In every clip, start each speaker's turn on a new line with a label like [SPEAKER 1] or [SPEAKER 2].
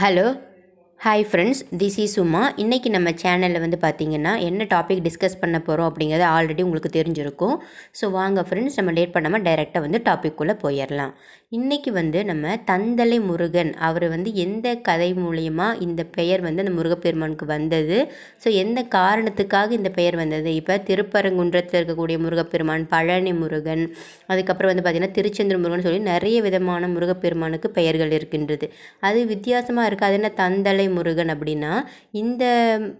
[SPEAKER 1] Hello hi friends this is சும்மா இன்றைக்கி நம்ம சேனலில் வந்து பார்த்திங்கன்னா என்ன டாபிக் டிஸ்கஸ் பண்ண போகிறோம் அப்படிங்கிறது ஆல்ரெடி உங்களுக்கு தெரிஞ்சிருக்கும். ஸோ வாங்க ஃப்ரெண்ட்ஸ் நம்ம லேட் பண்ணாமல் டைரெக்டாக வந்து டாபிக்குள்ளே போயிடலாம். இன்றைக்கி வந்து நம்ம தந்தலை முருகன் அவர் வந்து எந்த கதை மூலயமா இந்த பெயர் வந்து அந்த முருகப்பெருமானுக்கு வந்தது? ஸோ எந்த காரணத்துக்காக இந்த பெயர் வந்தது? இப்போ திருப்பரங்குன்றத்தில் இருக்கக்கூடிய முருகப்பெருமான் பழனி முருகன் அதுக்கப்புறம் வந்து பார்த்திங்கன்னா திருச்செந்தூர் முருகன் சொல்லி நிறைய விதமான முருகப்பெருமானுக்கு பெயர்கள் இருக்கின்றது. அது வித்தியாசமாக இருக்குது அது என்ன தந்தலை முருகன் அப்படின்னா இந்த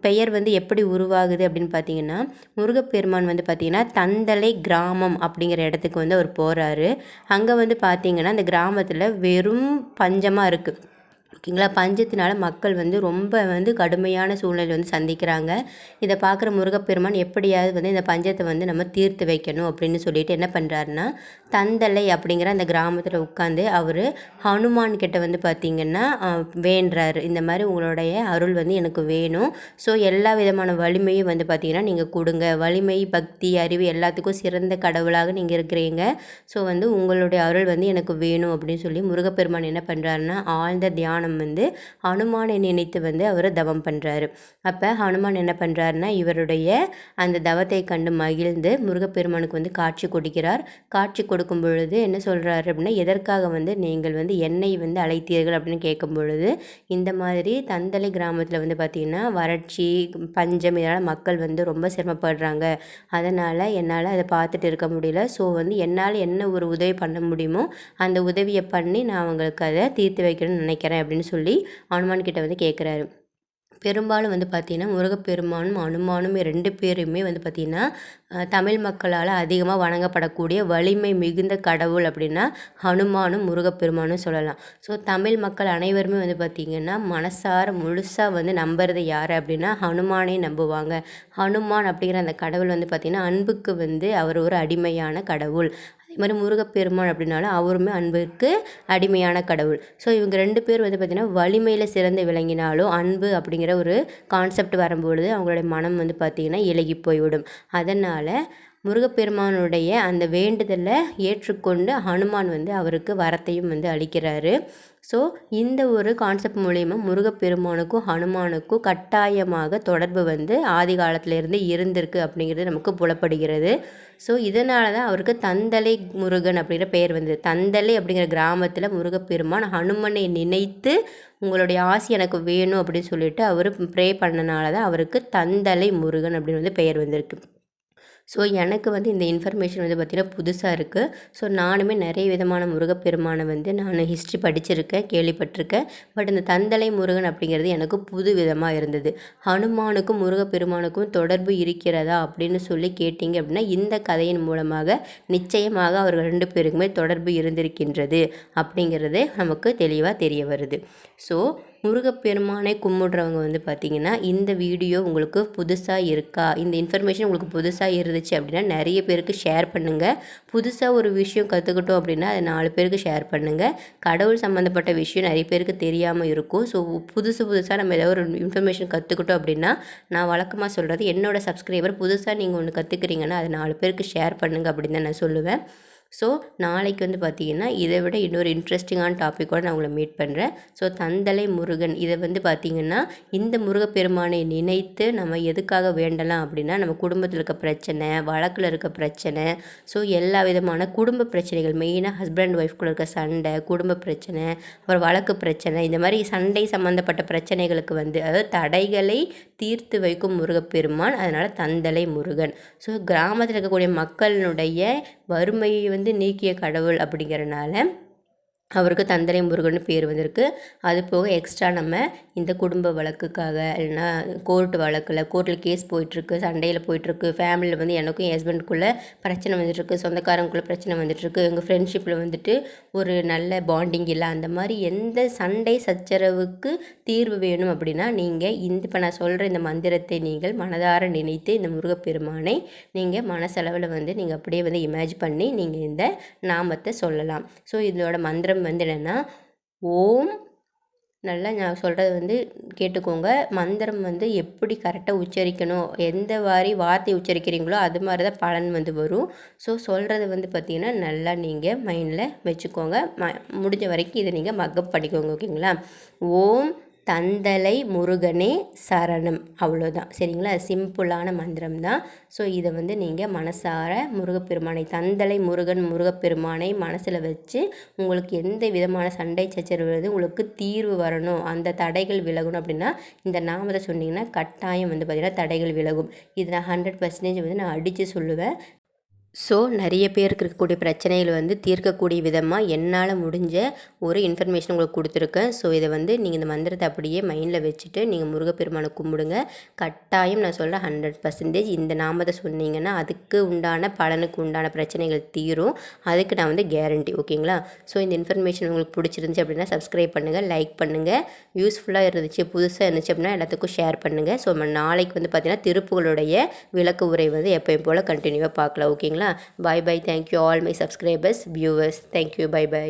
[SPEAKER 1] பெயர் வந்து எப்படி உருவாகுது அப்படின்னு பார்த்தீங்கன்னா முருகப்பெருமான் வந்து பார்த்திங்கன்னா தந்தலை கிராமம் அப்படிங்கிற இடத்துக்கு வந்து அவர் போகிறாரு அங்கே வந்து பார்த்திங்கன்னா கிராமத்தில் வெறும் பஞ்சமாக இருக்குது ஓகேங்களா? பஞ்சத்தினால் மக்கள் வந்து ரொம்ப வந்து கடுமையான சூழ்நிலை வந்து சந்திக்கிறாங்க. இதை பார்க்குற முருகப்பெருமான் எப்படியாவது வந்து இந்த பஞ்சத்தை வந்து நம்ம தீர்த்து வைக்கணும் அப்படின்னு சொல்லிட்டு என்ன பண்ணுறாருன்னா தந்தலை அப்படிங்கிற அந்த கிராமத்தில் உட்காந்து அவர் ஹனுமான் கிட்ட வந்து பார்த்திங்கன்னா வேண்டுறாரு. இந்த மாதிரி உங்களுடைய அருள் வந்து எனக்கு வேணும். ஸோ எல்லா விதமான வலிமையும் வந்து பார்த்திங்கன்னா நீங்கள் கொடுங்க. வலிமை பக்தி அறிவு எல்லாத்துக்கும் சிறந்த கடவுளாக நீங்கள் இருக்கிறீங்க. ஸோ வந்து உங்களுடைய அருள் வந்து எனக்கு வேணும் அப்படின்னு சொல்லி முருகப்பெருமான் என்ன பண்ணுறாருன்னா ஆழ்ந்த தியானம் ஹனுமானம் வந்து ஹனுமானை நினைத்து வந்து அவர் தவம் பண்ணுறாரு அப்போ ஹனுமான் என்ன பண்ணுறாருன்னா இவருடைய அந்த தவத்தை கண்டு மகிழ்ந்து முருகப்பெருமானுக்கு வந்து காட்சி கொடுக்கிறார். காட்சி கொடுக்கும் பொழுது என்ன சொல்கிறாரு அப்படின்னா எதற்காக வந்து நீங்கள் வந்து என்னை வந்து அழைத்தீர்கள்? அப்படின்னு கேட்கும் பொழுது இந்த மாதிரி தந்தலை கிராமத்தில் வந்து பார்த்திங்கன்னா வறட்சி பஞ்சம் இதனால் மக்கள் வந்து ரொம்ப சிரமப்படுறாங்க. அதனால் என்னால் அதை பார்த்துட்டு இருக்க முடியல. ஸோ வந்து என்னால் என்ன ஒரு உதவி பண்ண முடியுமோ அந்த உதவியை பண்ணி நான் அவங்களுக்கு அதை தீர்த்து வைக்கணும்னு நினைக்கிறேன் அப்படின்னு சொல்லி அனுமான் கிட்ட வந்து கேட்குறாரு பெரும்பாலும் வந்து பார்த்திங்கன்னா முருகப்பெருமானும் அனுமானும் ரெண்டு பேருமே வந்து பார்த்திங்கன்னா தமிழ் மக்களால் அதிகமாக வணங்கப்படக்கூடிய வலிமை மிகுந்த கடவுள் அப்படின்னா ஹனுமானும் முருகப்பெருமானும் சொல்லலாம். ஸோ தமிழ் மக்கள் அனைவருமே வந்து பார்த்திங்கன்னா மனசார முழுசாக வந்து நம்புறது யார் அப்படின்னா ஹனுமானே நம்புவாங்க. ஹனுமான் அப்படிங்கிற அந்த கடவுள் வந்து பார்த்திங்கன்னா அன்புக்கு வந்து அவர் ஒரு அடிமையான கடவுள். அதே மாதிரி முருகப்பெருமான் அப்படின்னாலும் அவருமே அன்புக்கு அடிமையான கடவுள். ஸோ இவங்க ரெண்டு பேர் வந்து பார்த்திங்கன்னா வலிமையில் சிறந்து விளங்கினாலும் அன்பு அப்படிங்கிற ஒரு கான்செப்ட் வரும்பொழுது அவங்களுடைய மனம் வந்து பார்த்திங்கன்னா இலகி போய்விடும். அதனால் முருகப்பெருமானுடைய அந்த வேண்டுதலை ஏற்றுக்கொண்டு ஹனுமான் வந்து அவருக்கு வரத்தையும் வந்து அளிக்கிறாரு. ஸோ இந்த ஒரு கான்செப்ட் மூலயமா முருகப்பெருமானுக்கும் ஹனுமானுக்கும் கட்டாயமாக தொடர்பு வந்து ஆதி காலத்திலேருந்து இருந்திருக்கு அப்படிங்கிறது நமக்கு புலப்படுகிறது. ஸோ இதனால தான் அவருக்கு தந்தலை முருகன் அப்படிங்கிற பெயர் வந்தது. தந்தலை அப்படிங்கிற கிராமத்தில் முருகப்பெருமான் ஹனுமனை நினைத்து உங்களுடைய ஆசி எனக்கு வேணும் அப்படின்னு சொல்லிட்டு அவர் ப்ரே பண்ணனால தான் அவருக்கு தந்தலை முருகன் அப்படின்னு வந்து பெயர் வந்திருக்கு. ஸோ எனக்கு வந்து இந்த இன்ஃபர்மேஷன் வந்து பார்த்திங்கன்னா புதுசாக இருக்குது ஸோ நானுமே நிறைய விதமான முருகப்பெருமானை வந்து நான் ஹிஸ்ட்ரி படிச்சிருக்கேன் கேள்விப்பட்டிருக்கேன். பட் இந்த தந்தலை முருகன் அப்படிங்கிறது எனக்கு புது விதமாக இருந்தது. ஹனுமானுக்கும் முருகப்பெருமானுக்கும் தொடர்பு இருக்கிறதா அப்படின்னு சொல்லி கேட்டிங்க அப்படின்னா இந்த கதையின் மூலமாக நிச்சயமாக அவர்கள் ரெண்டு பேருக்குமே தொடர்பு இருந்திருக்கின்றது அப்படிங்கிறது நமக்கு தெளிவாக தெரிய வருது. ஸோ முருகப்பெருமானை கும்பிடுறவங்க வந்து பார்த்திங்கன்னா இந்த வீடியோ உங்களுக்கு புதுசாக இருக்கா? இந்த இன்ஃபர்மேஷன் உங்களுக்கு புதுசாக இருந்துச்சு அப்படின்னா நிறைய பேருக்கு ஷேர் பண்ணுங்கள் புதுசாக ஒரு விஷயம் கற்றுக்கிட்டோம் அப்படின்னா அதை நாலு பேருக்கு ஷேர் பண்ணுங்கள் கடவுள் சம்மந்தப்பட்ட விஷயம் நிறைய பேருக்கு தெரியாமல் இருக்கும். ஸோ புதுசு புதுசாக நம்ம ஏதாவது ஒரு இன்ஃபர்மேஷன் கற்றுக்கிட்டோம் அப்படின்னா நான் வழக்கமாக சொல்கிறது என்னோடய சப்ஸ்கிரைபர் புதுசாக நீங்கள் ஒன்று கற்றுக்குறீங்கன்னா அதை நாலு பேருக்கு ஷேர் பண்ணுங்கள் அப்படின்னு தான் நான் சொல்லுவேன். ஸோ நாளைக்கு வந்து பார்த்திங்கன்னா இதை விட இன்னொரு இன்ட்ரெஸ்டிங்கான டாப்பிக்கோடு நான் உங்களை மீட் பண்ணுறேன் ஸோ தந்தலை முருகன் இதை வந்து பார்த்திங்கன்னா இந்த முருகப்பெருமானை நினைத்து நம்ம எதுக்காக வேண்டலாம் அப்படின்னா நம்ம குடும்பத்தில் இருக்க பிரச்சனை வழக்கில் இருக்க பிரச்சனை ஸோ எல்லா விதமான குடும்ப பிரச்சனைகள் மெயினாக ஹஸ்பண்ட் ஒய்ஃப்குள்ள இருக்க சண்டை குடும்ப பிரச்சனை அப்புறம் வழக்கு பிரச்சனை இந்த மாதிரி சண்டை சம்மந்தப்பட்ட பிரச்சனைகளுக்கு வந்து அதாவது தடைகளை தீர்த்து வைக்கும் முருகப்பெருமான் அதனால் தந்தலை முருகன். ஸோ கிராமத்தில் இருக்கக்கூடிய மக்களினுடைய வறுமையை வந்து வந்து நீக்கிய கடவுள் அப்படிங்கிறனால அவருக்கு தந்தரை முருகன் பேர் வந்திருக்கு. அது போக எக்ஸ்ட்ரா நம்ம இந்த குடும்ப வழக்குக்காக இல்லைன்னா கோர்ட் வழக்கில் கோர்ட்டில் கேஸ் போயிட்டுருக்கு சண்டையில் போயிட்டுருக்கு ஃபேமிலியில் வந்து எனக்கும் என் ஹஸ்பண்டுக்குள்ளே பிரச்சனை வந்துட்டுருக்கு சொந்தக்காரங்களுக்குள்ளே பிரச்சனை வந்துட்டுருக்கு எங்கள் ஃப்ரெண்ட்ஷிப்பில் வந்துட்டு ஒரு நல்ல பாண்டிங் இல்லை. அந்த மாதிரி எந்த சண்டை சச்சரவுக்கு தீர்வு வேணும் அப்படின்னா நீங்கள் இந்த இப்போ நான் சொல்கிற இந்த மந்திரத்தை நீங்கள் மனதார நினைத்து இந்த முருகப்பெருமானை நீங்கள் மனசளவில் வந்து நீங்கள் அப்படியே வந்து இமேஜ் பண்ணி நீங்கள் இந்த நாமத்தை சொல்லலாம். ஸோ இதோட மந்திரம் மந்திரம் வந்து என்னென்னா ஓம் நல்லா நான் சொல்கிறது வந்து கேட்டுக்கோங்க. மந்திரம் வந்து எப்படி கரெக்டாக உச்சரிக்கணும் எந்த மாதிரி வார்த்தை உச்சரிக்கிறீங்களோ அது மாதிரி தான் பலன் வந்து வரும். ஸோ சொல்கிறது வந்து பார்த்திங்கன்னா நல்லா நீங்கள் மைண்டில் வச்சுக்கோங்க. ம முடிஞ்ச வரைக்கும் இதை நீங்கள் மக்கப் பண்ணிக்கோங்க ஓகேங்களா ஓம் தந்தலை முருகனே சரணம். அவ்வளோதான் சரிங்களா? சிம்பிளான மந்திரம் தான் ஸோ இதை வந்து நீங்கள் மனசார முருகப்பெருமானை தந்தலை முருகன் முருகப்பெருமானை மனசில் வச்சு உங்களுக்கு எந்த விதமான சண்டை சச்சரவு வருது உங்களுக்கு தீர்வு வரணும் அந்த தடைகள் விலகணும் அப்படின்னா இந்த நாமத்தை சொன்னிங்கன்னா கட்டாயம் வந்து பார்த்திங்கன்னா தடைகள் விலகும். இது நான் ஹண்ட்ரட் பர்சன்டேஜ் வந்து நான் அடித்து சொல்லுவேன். ஸோ நிறைய பேருக்கு இருக்கக்கூடிய பிரச்சனைகள் வந்து தீர்க்கக்கூடிய விதமாக என்னால் முடிஞ்ச ஒரு இன்ஃபர்மேஷன் உங்களுக்கு கொடுத்துருக்கேன். ஸோ இதை வந்து நீங்கள் இந்த மந்திரத்தை அப்படியே மைண்டில் வச்சுட்டு நீங்கள் முருகப்பெருமானை கும்பிடுங்க. கட்டாயம் நான் சொல்கிறேன் ஹண்ட்ரட் பர்சன்டேஜ் இந்த நாமத்தை சொன்னீங்கன்னா அதுக்கு உண்டான பலனுக்கு உண்டான பிரச்சனைகள் தீரும். அதுக்கு நான் வந்து கேரண்டி ஓகேங்களா ஸோ இந்த இன்ஃபர்மேஷன் உங்களுக்கு பிடிச்சிருந்துச்சி அப்படின்னா சப்ஸ்கிரைப் பண்ணுங்கள் லைக் பண்ணுங்கள் யூஸ்ஃபுல்லாக இருந்துச்சு புதுசாக இருந்துச்சு அப்படின்னா எல்லாத்துக்கும் ஷேர் பண்ணுங்கள் ஸோ நம்ம நாளைக்கு வந்து பார்த்திங்கன்னா திருப்புகளுடைய விளக்கு உரை வந்து எப்பயும் போல் கண்டினியூவாக பார்க்கலாம் ஓகேங்களா bye bye thank you all my subscribers viewers thank you bye bye